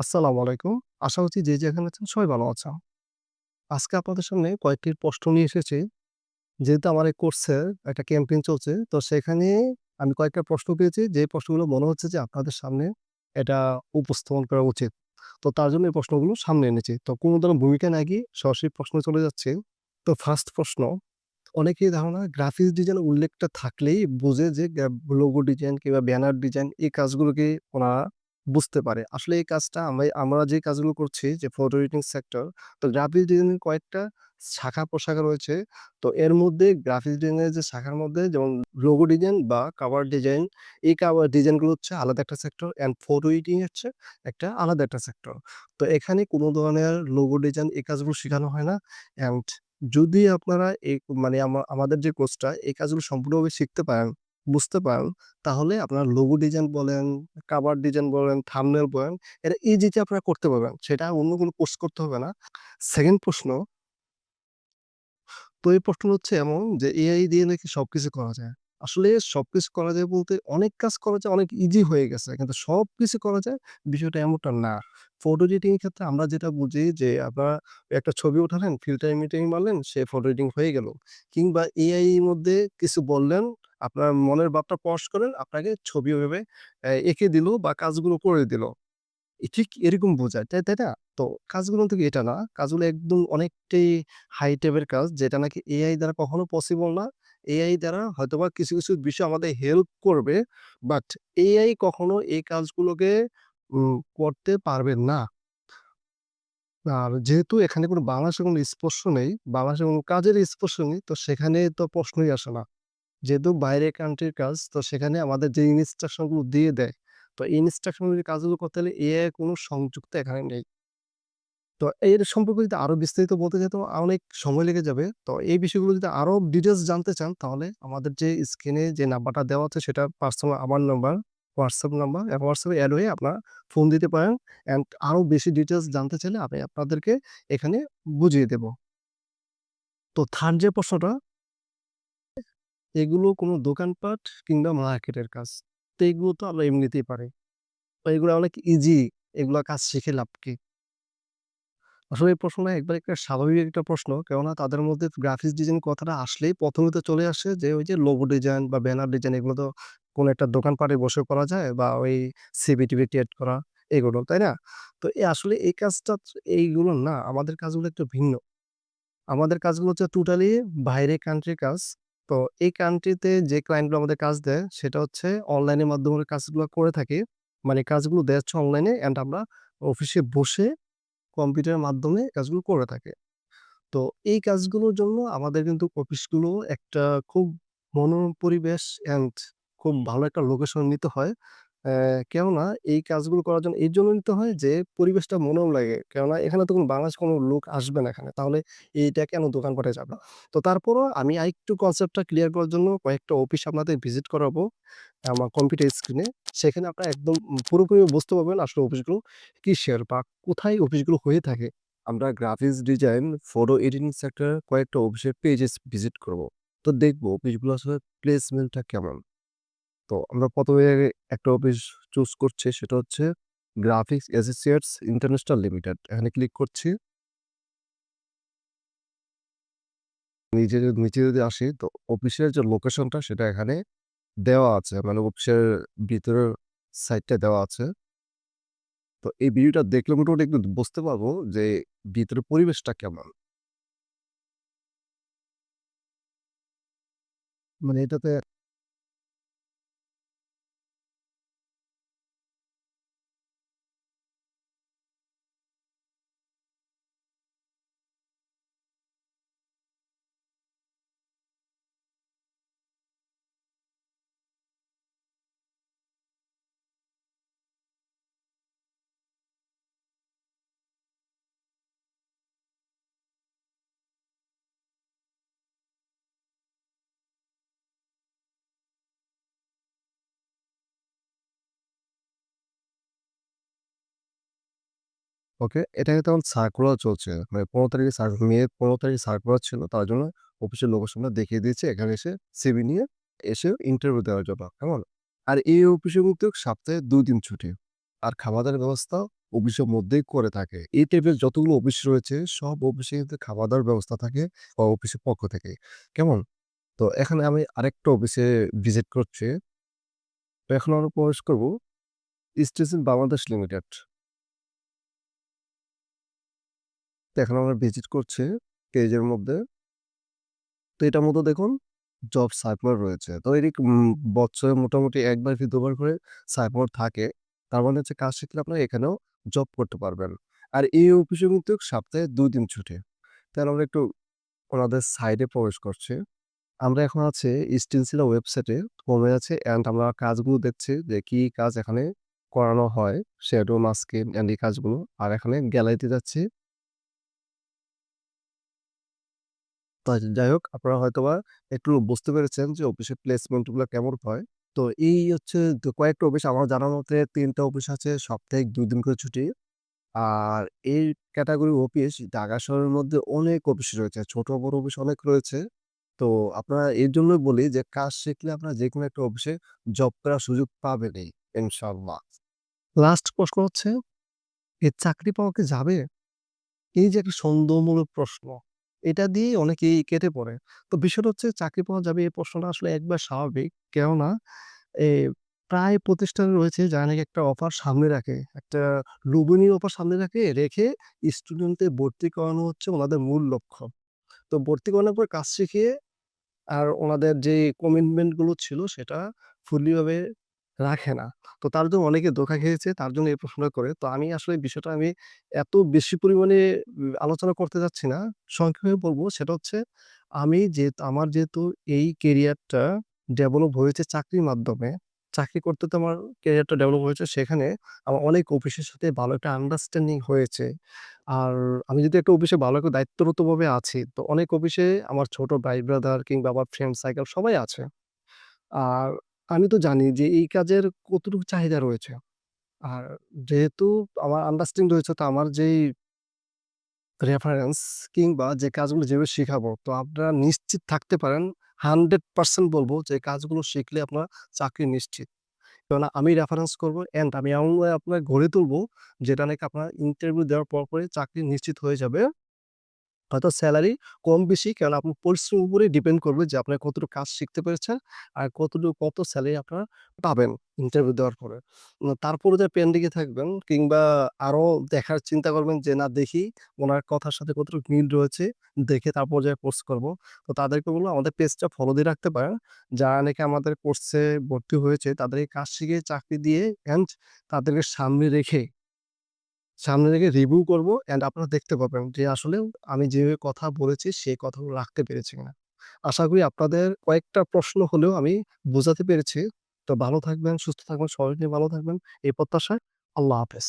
আসসালামু আলাইকুম। আশা করছি যে যেখানে আছেন সবাই ভালো আছেন। আজকে আপনাদের সামনে কয়েকটি প্রশ্ন নিয়ে এসেছি। যেহেতু আমার এই কোর্সের একটা ক্যাম্পেইন চলছে, তো সেখানে আমি কয়েকটা প্রশ্ন পেয়েছি যে প্রশ্নগুলো মনে হচ্ছে যে আপনাদের সামনে এটা উপস্থাপন করা উচিত। তো তার জন্য এই প্রশ্নগুলো সামনে এনেছি। তো কোনো ধরনের ভূমিকা না গিয়ে সরাসরি প্রশ্ন চলে যাচ্ছে তো ফার্স্ট প্রশ্ন, অনেকেই ধারণা গ্রাফিক্স ডিজাইন উল্লেখটা থাকলেই বোঝে যে লোগো ডিজাইন কিংবা ব্যানার ডিজাইন এই কাজগুলোকে ওনারা বুঝতে পারে। আসলে এই কাজটা আমি আমরা যে কাজগুলো করছি যে ফটো এডিটিং সেক্টর, তো গ্রাফিক্স ডিজাইনের কয়েকটা শাখা-প্রশাখা রয়েছে। তো এর মধ্যে গ্রাফিক্স ডিজাইনের যে শাখার মধ্যে যেমন লোগো ডিজাইন বা কাভার ডিজাইন, এই কাভার ডিজাইনগুলো হচ্ছে আলাদা একটা সেক্টর অ্যান্ড ফটো এডিটিং হচ্ছে একটা আলাদা একটা সেক্টর। তো এখানে কোনো ধরনের লোগো ডিজাইন এই কাজগুলো শেখানো হয় না। অ্যান্ড যদি আপনারা এই মানে আমা আমাদের যে কোর্সটা এই কাজগুলো সম্পূর্ণভাবে শিখতে পারেন, বুঝতে পারেন, তাহলে আপনারা লোগো ডিজাইন বলেন, কভার ডিজাইন বলেন, থাম্বনেল বলেন, এটা ইজিতে আপনারা করতে পারবেন। সেটা অন্য কোনো কোর্স করতে হবে না। সেকেন্ড প্রশ্ন তো এই প্রশ্ন হচ্ছে এমন যে এআই দিয়ে নাকি সবকিছু করা যায়। আসলে সবকিছু করা যায় বলতে অনেক কাজ করা যায়, অনেক ইজি হয়ে গেছে। কিন্তু সব কিছু করা যায় বিষয়টা এমনটা না। ফটো এডিটিং এর ক্ষেত্রে আমরা যেটা বুঝি যে আপনারা একটা ছবি উঠালেন, ফিল্টার মিটিং মারলেন, সে ফটো এডিটিং হয়ে গেল। কিংবা এআই এর মধ্যে কিছু বললেন, আপনার মনের ভাবটা প্রকাশ করেন, আপনাকে ছবি ওইভাবে এঁকে দিল বা কাজগুলো করে দিল। ঠিক এরকম বোঝায়, তাই তাই না? তো কাজগুলো কিন্তু এটা না। কাজগুলো একদম অনেকটাই হাই টেপের কাজ যেটা নাকি এআই দ্বারা কখনো পসিবল না। এআই দ্বারা হয়তোবা কিছু, কিছু বিষয় আমাদের হেল্প করবে। বাট এআই কখনো এই কাজগুলোকে করতে পারবে না। আর যেহেতু এখানে কোনো বাংলাদেশের কোনো স্পর্শ নেই, বাংলাদেশের কোনো কাজের স্পর্শ নেই, তো সেখানে তো প্রশ্নই আসে না। যেহেতু বাইরের কান্ট্রির কাজ, তো সেখানে আমাদের যে ইনস্ট্রাকশনগুলো দিয়ে দেয়, তো এই ইনস্ট্রাকশন অনুযায়ী কাজগুলো করতে হলে এআই কোনো সংযুক্ত এখানে নেই। তো এর সম্পর্কে যদি আরও বিস্তারিত বলতে যাই তো অনেক সময় লেগে যাবে। তো এই বিষয়গুলো যদি আরও ডিটেলস জানতে চান তাহলে আমাদের যে স্ক্রিনে যে নাম্বারটা দেওয়া আছে সেটা পার্সোনাল আমার নাম্বার, হোয়াটসঅ্যাপ নাম্বার এ এড হয়ে আপনারা ফোন দিতে পারেন। অ্যান্ড আরও বেশি ডিটেলস জানতে চাইলে আমি আপনাদেরকে এখানে বুঝিয়ে দেব। তো থার্ড যে প্রশ্নটা এগুলো কোনো দোকানপাট কিংবা মার্কেটের কাজ। তো এগুলো তো আমরা এমনিতেই পারি। এগুলো অনেক ইজি, এগুলো কাজ শিখে লাভ কি? আসলে এই প্রশ্নটা একবার একটা স্বাভাবিক একটা প্রশ্ন। কেননা তাদের মধ্যে গ্রাফিক্স ডিজাইন কথাটা আসলেই প্রথমে তো চলে আসে যে ওই যে লোগো ডিজাইন বা ব্যানার ডিজাইন এগুলো তো কোনো একটা দোকানপাটে বসে করা যায় বা ওই সিভি-টিভি ক্রিয়েট করা এগুলো, তাই না? তো এ আসলে এই কাজটা এইগুলো না, আমাদের কাজগুলো একটু ভিন্ন। আমাদের কাজগুলো হচ্ছে টোটালি বাইরে কান্ট্রির কাজ। তো এই কান্ট্রিতে যে ক্লায়েন্টগুলো আমাদের কাজ দেয়, সেটা হচ্ছে অনলাইনের মাধ্যমে কাজগুলো করে থাকি। মানে কাজগুলো দেওয়া হচ্ছে অনলাইনে অ্যান্ড আমরা অফিসে বসে কম্পিউটারের মাধ্যমে কাজগুলো করে থাকে তো এই কাজগুলোর জন্য আমাদের কিন্তু অফিসগুলো একটা খুব মনোরম পরিবেশ অ্যান্ড খুব ভালো একটা লোকেশন নিতে হয়। কেননা এই কাজগুলো করার জন্য এই জন্য নিতে হয় যে পরিবেশটা মনোরম লাগে। কেননা এখানে তো কোনো বাংলাদেশের কোনো লোক আসবে না এখানে। তাহলে এইটা কেন দোকানপাটে যাবে? তো তারপরও আমি আরেকটু কনসেপ্টটা ক্লিয়ার করার জন্য কয়েকটা অফিস আপনাদের ভিজিট করাবো আমার কম্পিউটার স্ক্রিনে। সেখানে আপনারা একদম পুরোপুরি বুঝতে পারবেন আসলে অফিসগুলো কিসের বা কোথায় অফিসগুলো হয়ে থাকে। আমরা গ্রাফিক্স ডিজাইন, ফটো এডিটিং সেক্টরে কয়েকটা অফিসের পেজেস ভিজিট করব। তো দেখব অফিসগুলো আসলে প্লেসমেন্টটা কেমন। তো আমরা প্রথমে একটা অফিস চুজ করছি, সেটা হচ্ছে গ্রাফিক্স অ্যাসোসিয়েটস ইন্টারন্যাশনাল লিমিটেড। এখানে ক্লিক করছি। নিচে নিচে যদি আসি, তো অফিসের যে লোকেশনটা, সেটা এখানে দেওয়া আছে। মানে অফিসের ভিতরের সাইডটা দেওয়া আছে। তো এই ভিডিওটা দেখলে মোটামুটি একটু বুঝতে পারব যে ভিতরের পরিবেশটা কেমন। মানে এটাতে ওকে, এটা এটাকে তখন সার্কুলার চলছে। মানে ১৫ তারিখে সার মে ১৫ তারিখে সার্কুলার ছিল। তার জন্য অফিসের লোকেশনটা দেখিয়ে দিয়েছে। এখানে এসে সিভি নিয়ে এসে ইন্টারভিউ দেওয়ার জন্য। কেমন? আর এই অফিসে কিন্তু সপ্তাহে দুই দিন ছুটি। আর খাওয়া-দাওয়ার ব্যবস্থাও অফিসের মধ্যেই করে থাকে। এই টাইপের যতগুলো অফিস রয়েছে সব অফিসে কিন্তু খাওয়া-দাওয়ার ব্যবস্থা থাকে বা অফিসের পক্ষ থেকে। কেমন? তো এখানে আমি আরেকটা অফিসে ভিজিট করছি। তো এখন আমরা প্রবেশ করব স্টেশন বাংলাদেশ লিমিটেড। তো এখন আমরা ভিজিট করছি পেজের মধ্যে। তো এটার মধ্যে দেখুন জব সার্কুলার রয়েছে। তো এটি বছরে মোটামুটি ১ বার কি ২ বার করে সার্কুলার থাকে। তার মানে হচ্ছে কাজ শিখলে আপনারা এখানেও জব করতে পারবেন। আর এই অফিসে কিন্তু সপ্তাহে দুই দিন ছুটি। তাহলে আমরা একটু ওনাদের সাইডে প্রবেশ করছি। আমরা এখন আছে স্টিলসিলা ওয়েবসাইটে কমে আছি অ্যান্ড আমরা কাজগুলো দেখছি যে কি কাজ এখানে করানো হয়। শ্যাডো, মাস্কিং অ্যান্ড এই কাজগুলো। আর এখানে গ্যালারিতে যাচ্ছি। তো যাই হোক আপনারা হয়তোবা একটু বুঝতে পেরেছেন যে অফিসের প্লেসমেন্টগুলা কেমন হয়। তো এই হচ্ছে কয়েকটা অফিস আমার জানা মতে ৩ টা অফিস আছে সপ্তাহে ২ দিন করে ছুটি। আর এই ক্যাটাগরি অফিস ঢাকা শহরের মধ্যে অনেক অফিস রয়েছে। ছোট বড় অফিস অনেক রয়েছে। তো আপনারা এর জন্যই বলি যে কাজ শিখলে আপনারা যেকোনো একটা অফিসে জব করার সুযোগ পাবেনই ইনশাআল্লাহ। লাস্ট প্রশ্ন হচ্ছে, এ চাকরি পাওয়া কি যাবে? এই যে একটা সন্দেহমূলক প্রশ্ন, এটা দিয়েই অনেকেই কেটে পড়ে। তো বিষয়টা হচ্ছে চাকরি পাওয়া যাবে এই প্রশ্নটা আসলে একবার স্বাভাবিক। কেননা এ প্রায় প্রতিষ্ঠান রয়েছে যারা নাকি একটা অফার সামনে রাখে। একটা লোভনীয় অফার সামনে রাখে, রেখে স্টুডেন্টদের ভর্তি করানো হচ্ছে ওনাদের মূল লক্ষ্য। তো ভর্তি করানোর পর কাজ শিখিয়ে আর ওনাদের যে কমিটমেন্টগুলো ছিল সেটা ফুলি ভাবে রাখে না। তো তার জন্য অনেকে ধোঁকা খেয়েছে। তার জন্য এই প্রশ্নটা করে। তো আমি আসলে বিষয়টা আমি এত বেশি পরিমাণে আলোচনা করতে যাচ্ছি না। সংক্ষেপে বলব সেটা হচ্ছে আমি যে আমার যেহেতু এই কেরিয়ারটা ডেভেলপ হয়েছে চাকরির মাধ্যমে। চাকরি করতে তো আমার কেরিয়ারটা ডেভেলপ হয়েছে সেখানে আমার অনেক অফিসের সাথে ভালো একটা আন্ডারস্ট্যান্ডিং হয়েছে। আর আমি যদি একটা অফিসে ভালো একটা দায়িত্বরতভাবে আছি, তো অনেক অফিসে আমার ছোট ভাই ব্রাদার কিংবা আমার ফ্রেন্ড সার্কেল সবাই আছে। আর আমি তো জানি যে, এই কাজের কতটুকু চাহিদা রয়েছে। আর যেহেতু আমার আন্ডারস্ট্যান্ডিং রয়েছে, তো আমার যেই রেফারেন্স কিংবা যে কাজগুলো যেভাবে শিখাবো, তো আপনারা নিশ্চিত থাকতে পারেন 100% বলব যে কাজগুলো শিখলে আপনার চাকরি নিশ্চিত। কেননা আমি রেফারেন্স করব অ্যান্ড আমি এমনভাবে আপনার গড়ে তুলবো, যেটা নাকি আপনার ইন্টারভিউ দেওয়ার পর পরই চাকরি নিশ্চিত হয়ে যাবে। হয়তো স্যালারি কম বেশি কেননা আপনার পরিশ্রমের উপরেই ডিপেন্ড করবে যে আপনার কতটুকু কাজ শিখতে পেরেছেন আর কতটুকু কত স্যালারি আপনারা পাবেন ইন্টারভিউ দেওয়ার পরে। তারপরে যে পেন্ডিংয়ে থাকবেন কিংবা আরও দেখার চিন্তা করবেন যে না দেখি ওনার কথার সাথে কতটুকু মিল রয়েছে, দেখে তারপর যেয়ে কোর্স করব। তো তাদেরকে বলব আমাদের পেজটা ফলো দিয়ে রাখতে পারেন। যারা নাকি আমাদের কোর্সে ভর্তি হয়েছে তাদেরকে কাজ শিখে চাকরি দিয়ে অ্যান্ড তাদেরকে সামনে রেখে সামনে থেকে রিভিউ করব অ্যান্ড আপনারা দেখতে পাবেন যে আসলে আমি যে কথা বলেছি সেই কথাগুলো রাখতে পেরেছি না আশা করি আপনাদের কয়েকটা প্রশ্ন হলেও আমি বোঝাতে পেরেছি। তো ভালো থাকবেন, সুস্থ থাকবেন, সবাই নিয়ে ভালো থাকবেন এই প্রত্যাশায় আল্লাহ হাফেজ।